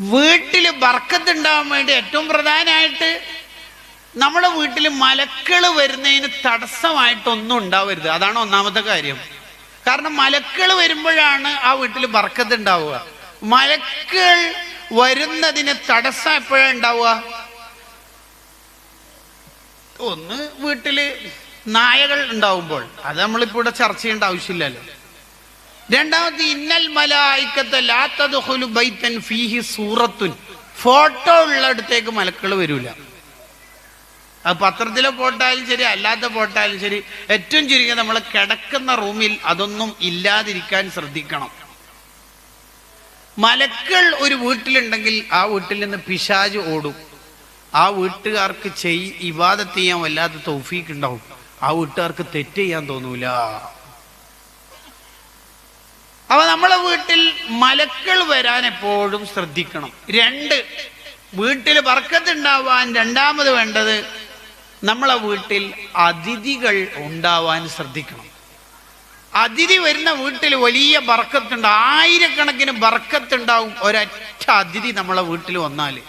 വീട്ടിൽ ബർക്കത്തുണ്ടാവാൻ വേണ്ടി ഏറ്റവും പ്രധാനമായിട്ട് നമ്മുടെ വീട്ടിൽ മലക്കൾ വരുന്നതിന് തടസ്സമായിട്ടൊന്നും ഉണ്ടാവരുത്. അതാണ് ഒന്നാമത്തെ കാര്യം. കാരണം മലക്കൾ വരുമ്പോഴാണ് ആ വീട്ടിൽ ബർക്കത്ത് ഉണ്ടാവുക മലക്കൾ വരുന്നതിന് തടസ്സം എപ്പോഴാണ് ഉണ്ടാവുക? ഒന്ന് വീട്ടിൽ നായകൾ ഉണ്ടാവുമ്പോൾ. അത് നമ്മളിപ്പോ ഇവിടെ ചർച്ച ചെയ്യേണ്ട ആവശ്യമില്ലല്ലോ. രണ്ടാമത് ഇന്നൽ മലായിക്കത്തെ ലാത്തദ്ഖുലു ബൈത്തൻ ഫീഹി സൂറത്തുൻ. ഫോട്ടോ ഉള്ളടത്തേക്ക് മലക്കൾ വരൂല. അത് പത്രത്തിലെ പോട്ടാലും ശരി അല്ലാത്ത പോട്ടാലും ശരി ഏറ്റവും ചുരുങ്ങിയ നമ്മൾ കിടക്കുന്ന റൂമിൽ അതൊന്നും ഇല്ലാതിരിക്കാൻ ശ്രദ്ധിക്കണം. മലക്കൾ ഒരു വീട്ടിലുണ്ടെങ്കിൽ ആ വീട്ടിൽ നിന്ന് പിശാജ് ഓടും. ആ വീട്ടുകാർക്ക് ചെയ് ഇവാദത്ത് ചെയ്യാൻ വല്ലാത്ത തൗഫീക്ക് ഉണ്ടാവും. ആ വീട്ടുകാർക്ക് തെറ്റ് ചെയ്യാൻ തോന്നൂല. അപ്പൊ നമ്മളെ വീട്ടിൽ മലക്കൾ വരാൻ എപ്പോഴും ശ്രദ്ധിക്കണം. രണ്ട് വീട്ടിൽ ഉണ്ടാവാൻ രണ്ടാമത് വേണ്ടത് നമ്മളെ വീട്ടിൽ അതിഥികൾ ഉണ്ടാവാൻ ശ്രദ്ധിക്കണം. അതിഥി വരുന്ന വീട്ടിൽ വലിയ ബർക്കത്തുണ്ട് ആയിരക്കണക്കിന് ബർക്കത്തുണ്ടാവും ഒരൊറ്റ അതിഥി നമ്മളെ വീട്ടിൽ വന്നാൽ.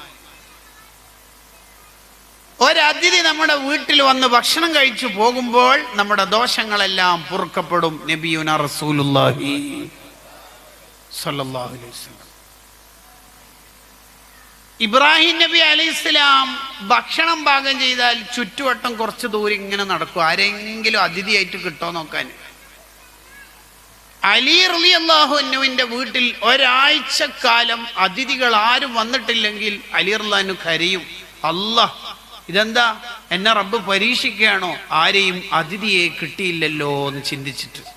ഒരതിഥി നമ്മുടെ വീട്ടിൽ വന്ന് ഭക്ഷണം കഴിച്ചു പോകുമ്പോൾ നമ്മുടെ ദോഷങ്ങളെല്ലാം പൊറുക്കപ്പെടും. നബിയുന റസൂലുള്ളാഹി. സ്വല്ലല്ലാഹു അലൈഹി വസല്ലം. ഇബ്രാഹിം നബി അലൈഹിസ്ലാം ഭക്ഷണം പാകം ചെയ്താൽ ചുറ്റുവട്ടം കുറച്ച് ദൂരം ഇങ്ങനെ നടക്കും. ആരെങ്കിലും അതിഥിയായിട്ട് കിട്ടോ നോക്കാൻ. അലി റലി അള്ളാഹുവിന്റെ വീട്ടിൽ ഒരാഴ്ചക്കാലം അതിഥികൾ ആരും വന്നിട്ടില്ലെങ്കിൽ അലി റല്ലാനു കരയും. അല്ല ഇതെന്താ? എന്നെ റബ്ബ് പരീക്ഷിക്കുകയാണോ? ആരെയും അതിഥിയെ കിട്ടിയില്ലല്ലോ എന്ന് ചിന്തിച്ചിട്ട്.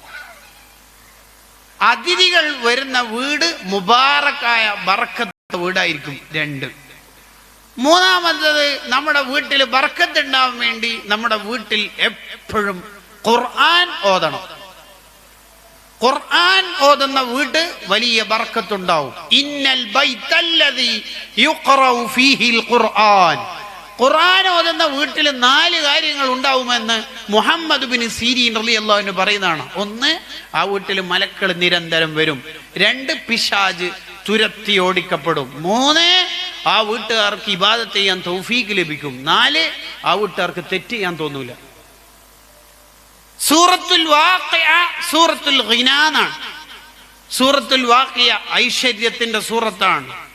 അതിഥികൾ വരുന്ന വീട് മുബാറക്കായ ബർക്കത്ത് വീടായിരിക്കും രണ്ട്. മൂന്നാമത്തത് നമ്മുടെ വീട്ടിൽ ബർക്കത്ത് ഉണ്ടാവാൻ വേണ്ടി നമ്മുടെ വീട്ടിൽ എപ്പോഴും ഖുർആൻ ഓതണം. ഖുർആൻ ഓതുന്ന വീട് വലിയ ബർക്കത്തുണ്ടാവും ഇന്നൽ ബൈത്തല്ലതി യുഖറഉ ഫീഹിൽ ഖുർആൻ. ഖുർആൻ ഓതുന്ന വീട്ടിൽ നാല് കാര്യങ്ങൾ ഉണ്ടാവുമെന്ന് മുഹമ്മദ് ബിൻ സീരീൻ റളിയല്ലാഹു പറയുന്നതാണ്. ഒന്ന് ആ വീട്ടിൽ മലക്കൾ നിരന്തരം വരും. രണ്ട് പിശാജ് തുരത്തി ഓടിക്കപ്പെടും. മൂന്ന് ആ വീട്ടുകാർക്ക് ഇബാദത്ത് ചെയ്യാൻ തൗഫീക്ക് ലഭിക്കും. നാല് ആ വീട്ടുകാർക്ക് തെറ്റ് ചെയ്യാൻ തോന്നൂല. സൂറത്തുൽ വാഖിയ സൂറത്തുൽ സൂറത്തുൽ വാഖിയ ഐശ്വര്യത്തിന്റെ സൂറത്താണ്.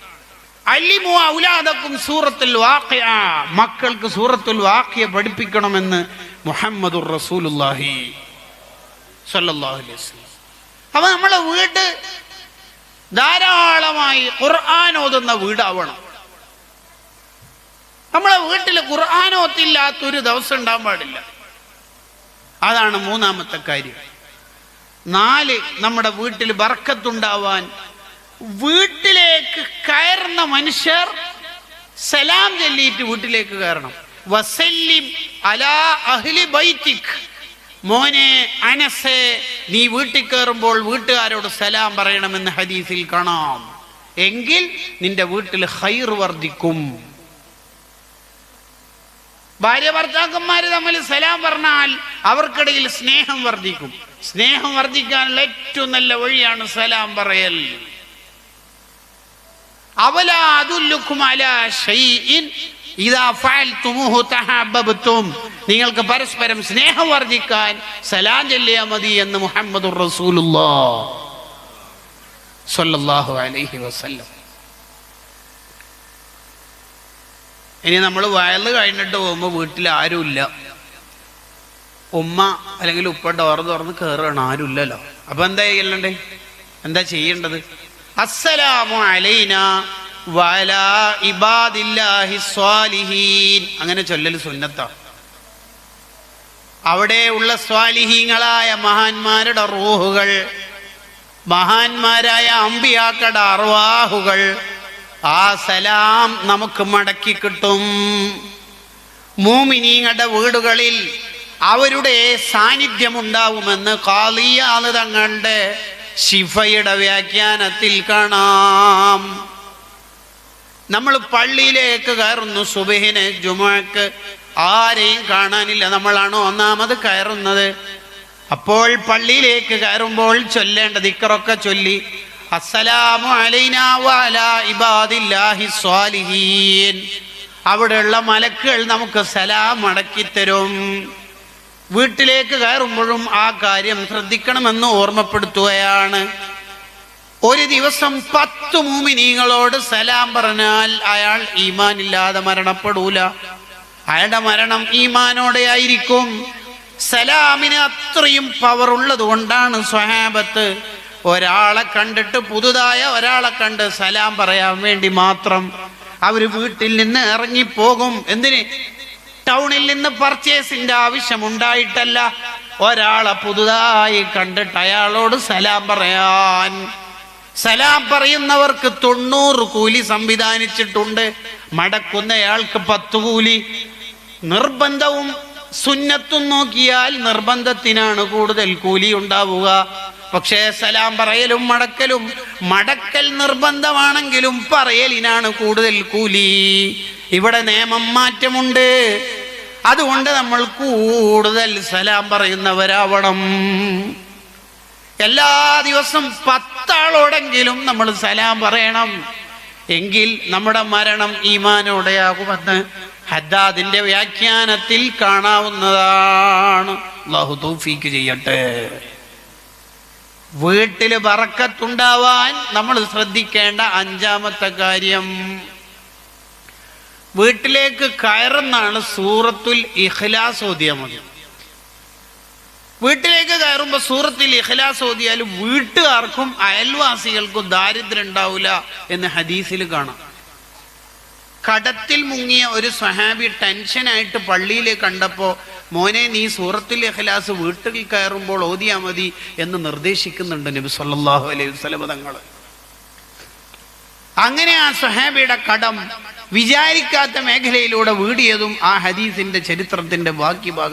അല്ലിമു ഔലാദക്കും സൂറത്തുൽ മക്കൾക്ക് സൂറത്തുൽ വാഖിയ പഠിപ്പിക്കണമെന്ന് മുഹമ്മദുർ റസൂലുള്ളാഹി സ്വല്ലല്ലാഹു അലൈഹി വസല്ലം. അപ്പൊ നമ്മളെ വീട് ധാരാളമായി ഖുർആൻ ഓതുന്ന വീടാവണം. നമ്മളെ വീട്ടിൽ ഖുർആൻ ഓത്തില്ലാത്തൊരു ദിവസം ഉണ്ടാകാൻ പാടില്ല. അതാണ് മൂന്നാമത്തെ കാര്യം. നാല് നമ്മുടെ വീട്ടിൽ ബർക്കത്തുണ്ടാവാൻ വീട്ടിലേക്ക് കയറുന്ന മനുഷ്യർ സലാം ചൊല്ലിയിട്ട് വീട്ടിലേക്ക് കയറണം. വസല്ലിം അലാ അഹ്ലി ബൈത്തിക്. മോനെ അനസെ നീ വീട്ടിൽ കയറുമ്പോൾ വീട്ടുകാരോട് സലാം പറയണമെന്ന് ഹദീസിൽ കാണാം. എങ്കിൽ നിന്റെ വീട്ടിൽ ഹൈർ വർദ്ധിക്കും. ഭാര്യ ഭർത്താക്കന്മാർ തമ്മിൽ സലാം പറഞ്ഞാൽ അവർക്കിടയിൽ സ്നേഹം വർദ്ധിക്കും. സ്നേഹം വർദ്ധിക്കാനുള്ള ഏറ്റവും നല്ല വഴിയാണ് സലാം പറയൽ. നിങ്ങൾക്ക് പരസ്പരം സ്നേഹം വർദ്ധിക്കാൻ സലാം ചൊല്ലിയാൽ മതി എന്ന് മുഹമ്മദ് അലൈഹി വസല്ലം. ഇനി നമ്മൾ വയൽ കഴിഞ്ഞിട്ട് പോകുമ്പോൾ വീട്ടിൽ ആരുമില്ല. ഉമ്മ അല്ലെങ്കിൽ ഉപ്പ ഡോർ തുറന്ന് കയറുകയാണ് ആരുമില്ലല്ലോ. അപ്പൊ എന്താ ചെയ്യണ്ടേ എന്താ ചെയ്യേണ്ടത്? അസ്സലാമു അലൈന ഇബാദില്ലാഹി സ്വാലിഹീൻ. അങ്ങനെ ചൊല്ലൽ സുന്നത്താ. അവിടെ ഉള്ള സ്വാലിഹീങ്ങളായ മഹാന്മാരുടെ റൂഹുകൾ മഹാന്മാരായ അമ്പിയാക്കട അർവാഹുകൾ ആ സലാം നമുക്ക് മടക്കി കിട്ടും. മൂമിനീങ്ങളുടെ വീടുകളിൽ അവരുടെ സാന്നിധ്യമുണ്ടാവുമെന്ന് കാളിയാൾ തങ്ങളുടെ ശിഫയുടെ വ്യാഖ്യാനത്തിൽ കാണാം. നമ്മൾ പള്ളിയിലേക്ക് കയറുന്നു സുബഹിന് ജുമക്ക് ആരെയും കാണാനില്ല. നമ്മളാണ് ഒന്നാമത് കയറുന്നത്? അപ്പോൾ പള്ളിയിലേക്ക് കയറുമ്പോൾ ചൊല്ലേണ്ട ദിക്കറൊക്കെ ചൊല്ലി അസ്സലാമു അവിടെയുള്ള മലക്കുകൾ നമുക്ക് സലാം മടക്കിത്തരും വീട്ടിലേക്ക് കയറുമ്പോഴും ആ കാര്യം ശ്രദ്ധിക്കണമെന്ന് ഓർമ്മപ്പെടുത്തുകയാണ്. ഒരു ദിവസം പത്ത് മൂമിനീങ്ങളോട് സലാം പറഞ്ഞാൽ അയാൾ ഈമാനില്ലാതെ മരണപ്പെടൂല. അയാളുടെ മരണം ഈമാനോടെ ആയിരിക്കും. സലാമിന് അത്രയും പവർ ഉള്ളത് കൊണ്ടാണ് സ്വഹാബത്ത് ഒരാളെ കണ്ടിട്ട് പുതുതായ ഒരാളെ കണ്ട് സലാം പറയാൻ വേണ്ടി മാത്രം അവർ വീട്ടിൽ നിന്ന് ഇറങ്ങിപ്പോകും. എന്തിന്? ടൗണിൽ നിന്ന് പർച്ചേസിന്റെ ആവശ്യമുണ്ടായിട്ടല്ല. ഒരാളെ പുതുതായി കണ്ടിട്ട് അയാളോട് സലാം പറയാൻ. സലാം പറയുന്നവർക്ക് തൊണ്ണൂറ് കൂലി സംവിധാനിച്ചിട്ടുണ്ട്. മടക്കുന്നയാൾക്ക് പത്ത് കൂലി. നിർബന്ധവും സുന്നത്തും നോക്കിയാൽ നിർബന്ധത്തിനാണ് കൂടുതൽ കൂലി ഉണ്ടാവുക. പക്ഷേ സലാം പറയലും മടക്കലും മടക്കൽ നിർബന്ധമാണെങ്കിലും പറയലിനാണ് കൂടുതൽ കൂലി. ഇവിടെ നിയമം മാറ്റമുണ്ട്. അതുകൊണ്ട് നമ്മൾ കൂടുതൽ സലാം പറയുന്നവരാവണം. എല്ലാ ദിവസം പത്താളോടെങ്കിലും നമ്മൾ സലാം പറയണം. എങ്കിൽ നമ്മുടെ മരണം ഈമാനോടെയാകുമെന്ന് ഹദ്ദാദിന്റെ വ്യാഖ്യാനത്തിൽ കാണാവുന്നതാണ്. അല്ലാഹു തൗഫീക്ക് ചെയ്യട്ടെ. വീട്ടിൽ ബറക്കത്തുണ്ടാവാൻ നമ്മൾ ശ്രദ്ധിക്കേണ്ട അഞ്ചാമത്തെ കാര്യം വീട്ടിലേക്ക് കയറുന്നാണ് സൂറത്തുൽ ഇഖ്ലാസ് ഓതിയാൽ മതി. വീട്ടിലേക്ക് കയറുമ്പോൾ സൂറത്തിൽ ഇഖ്ലാസ് ഓതിയാൽ വീട്ടുകാർക്കും അയൽവാസികൾക്കും ദാരിദ്ര്യം ഉണ്ടാവില്ല എന്ന് ഹദീസിൽ കാണാം. കടത്തിൽ മുങ്ങിയ ഒരു സ്വഹാബി ടെൻഷനായിട്ട് പള്ളിയിൽ കണ്ടപ്പോൾ മോനെ നീ സൂറത്തിൽ ഇഖ്ലാസ് വീട്ടിൽ കയറുമ്പോൾ ഓതിയാൽ മതി എന്ന് നിർദ്ദേശിക്കുന്നുണ്ട് നബി സല്ലല്ലാഹു അലൈഹി വസല്ലം തങ്ങൾ അങ്ങനെ ആ സ്വഹാബിയുടെ കടം വിചാരിക്കാത്ത മേഖലയിലൂടെ വീടിയതും ആ ഹദീസിന്റെ ചരിത്രത്തിന്റെ ബാക്കി ഭാഗം